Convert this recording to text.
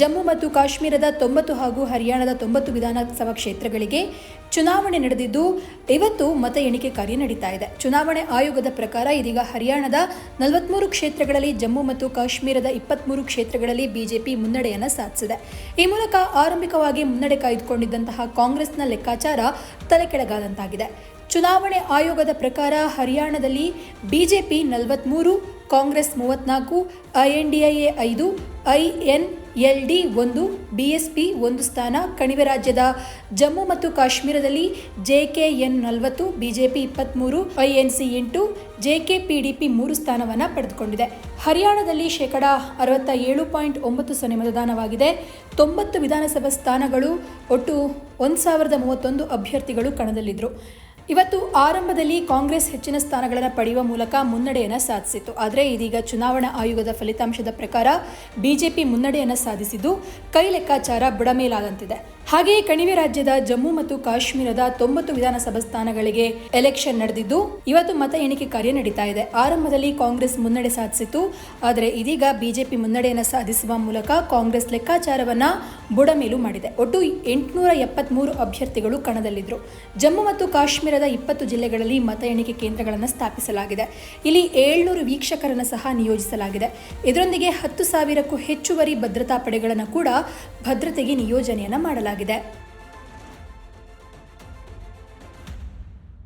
ಜಮ್ಮು ಮತ್ತು ಕಾಶ್ಮೀರದ ತೊಂಬತ್ತು ಹಾಗೂ ಹರಿಯಾಣದ ತೊಂಬತ್ತು ವಿಧಾನಸಭಾ ಕ್ಷೇತ್ರಗಳಿಗೆ ಚುನಾವಣೆ ನಡೆದಿದ್ದು ಇವತ್ತು ಮತ ಎಣಿಕೆ ಕಾರ್ಯ ನಡೀತಾ ಇದೆ. ಚುನಾವಣೆ ಆಯೋಗದ ಪ್ರಕಾರ ಇದೀಗ ಹರಿಯಾಣದ ನಲವತ್ಮೂರು ಕ್ಷೇತ್ರಗಳಲ್ಲಿ ಜಮ್ಮು ಮತ್ತು ಕಾಶ್ಮೀರದ ಇಪ್ಪತ್ಮೂರು ಕ್ಷೇತ್ರಗಳಲ್ಲಿ ಬಿಜೆಪಿ ಮುನ್ನಡೆಯನ್ನು ಸಾಧಿಸಿದೆ. ಈ ಮೂಲಕ ಆರಂಭಿಕವಾಗಿ ಮುನ್ನಡೆ ಕಾಯ್ದುಕೊಂಡಿದ್ದಂತಹ ಕಾಂಗ್ರೆಸ್ನ ಲೆಕ್ಕಾಚಾರ ತಲೆಕೆಳಗಾದಂತಾಗಿದೆ ಚುನಾವಣೆ ಆಯೋಗದ ಪ್ರಕಾರ ಹರಿಯಾಣದಲ್ಲಿ ಬಿಜೆಪಿ ನಲವತ್ಮೂರು, ಕಾಂಗ್ರೆಸ್ ಮೂವತ್ನಾಲ್ಕು ಐಎನ್ಡಿಐಎ ಐದು ಐಎನ್ಎಲ್ಡಿ ಒಂದು ಬಿಎಸ್ಪಿ ಒಂದು ಸ್ಥಾನ, ಕಣಿವೆ ರಾಜ್ಯದ ಜಮ್ಮು ಮತ್ತು ಕಾಶ್ಮೀರದಲ್ಲಿ ಜೆಕೆಎನ್ ನಲವತ್ತು ಬಿಜೆಪಿ ಇಪ್ಪತ್ತ್ಮೂರು ಐಎನ್ಸಿ ಎಂಟು ಜೆಕೆಪಿಡಿಪಿ ಮೂರು ಸ್ಥಾನವನ್ನು ಪಡೆದುಕೊಂಡಿದೆ. ಹರಿಯಾಣದಲ್ಲಿ ಶೇಕಡ ಅರವತ್ತ ಏಳು ಪಾಯಿಂಟ್ ಒಂಬತ್ತು ಸೊನ್ನೆ ಮತದಾನವಾಗಿದೆ. ತೊಂಬತ್ತು ವಿಧಾನಸಭಾ ಸ್ಥಾನಗಳು, ಒಟ್ಟು ಒಂದು ಸಾವಿರದ ಮೂವತ್ತೊಂದು ಅಭ್ಯರ್ಥಿಗಳು ಕಣದಲ್ಲಿದ್ದರು ಇವತ್ತು ಆರಂಭದಲ್ಲಿ ಕಾಂಗ್ರೆಸ್ ಹೆಚ್ಚಿನ ಸ್ಥಾನಗಳನ್ನು ಪಡೆಯುವ ಮೂಲಕ ಮುನ್ನಡೆಯನ್ನು ಸಾಧಿಸಿತ್ತು. ಆದರೆ ಇದೀಗ ಚುನಾವಣಾ ಆಯೋಗದ ಫಲಿತಾಂಶದ ಪ್ರಕಾರ ಬಿಜೆಪಿ ಮುನ್ನಡೆಯನ್ನು ಸಾಧಿಸಿದ್ದು ಕೈ ಲೆಕ್ಕಾಚಾರ ಬುಡಮೇಲಾದಂತಿದೆ. ಹಾಗೆಯೇ ಕಣಿವೆ ರಾಜ್ಯದ ಜಮ್ಮು ಮತ್ತು ಕಾಶ್ಮೀರದ ತೊಂಬತ್ತು ವಿಧಾನಸಭಾ ಸ್ಥಾನಗಳಿಗೆ ಎಲೆಕ್ಷನ್ ನಡೆದಿದ್ದು ಇವತ್ತು ಮತ ಎಣಿಕೆ ಕಾರ್ಯ ನಡೀತಾ ಇದೆ. ಆರಂಭದಲ್ಲಿ ಕಾಂಗ್ರೆಸ್ ಮುನ್ನಡೆ ಸಾಧಿಸಿತ್ತು. ಆದರೆ ಇದೀಗ ಬಿಜೆಪಿ ಮುನ್ನಡೆಯನ್ನು ಸಾಧಿಸುವ ಮೂಲಕ ಕಾಂಗ್ರೆಸ್ ಲೆಕ್ಕಾಚಾರವನ್ನ ಬುಡಮೇಲು ಮಾಡಿದೆ. ಒಟ್ಟು ಎಂಟುನೂರ ಎಪ್ಪತ್ಮೂರು ಅಭ್ಯರ್ಥಿಗಳು ಕಣದಲ್ಲಿದ್ದರು ಜಮ್ಮು ಮತ್ತು ಕಾಶ್ಮೀರದ ಇಪ್ಪತ್ತು ಜಿಲ್ಲೆಗಳಲ್ಲಿ ಮತ ಎಣಿಕೆ ಕೇಂದ್ರಗಳನ್ನು ಸ್ಥಾಪಿಸಲಾಗಿದೆ. ಇಲ್ಲಿ ಏಳ್ನೂರು ವೀಕ್ಷಕರನ್ನು ಸಹ ನಿಯೋಜಿಸಲಾಗಿದೆ. ಇದರೊಂದಿಗೆ ಹತ್ತು ಸಾವಿರಕ್ಕೂ ಹೆಚ್ಚುವರಿ ಭದ್ರತಾ ಪಡೆಗಳನ್ನು ಕೂಡ ಭದ್ರತೆಗೆ ನಿಯೋಜನೆಯನ್ನು ಮಾಡಲಾಗಿದೆ.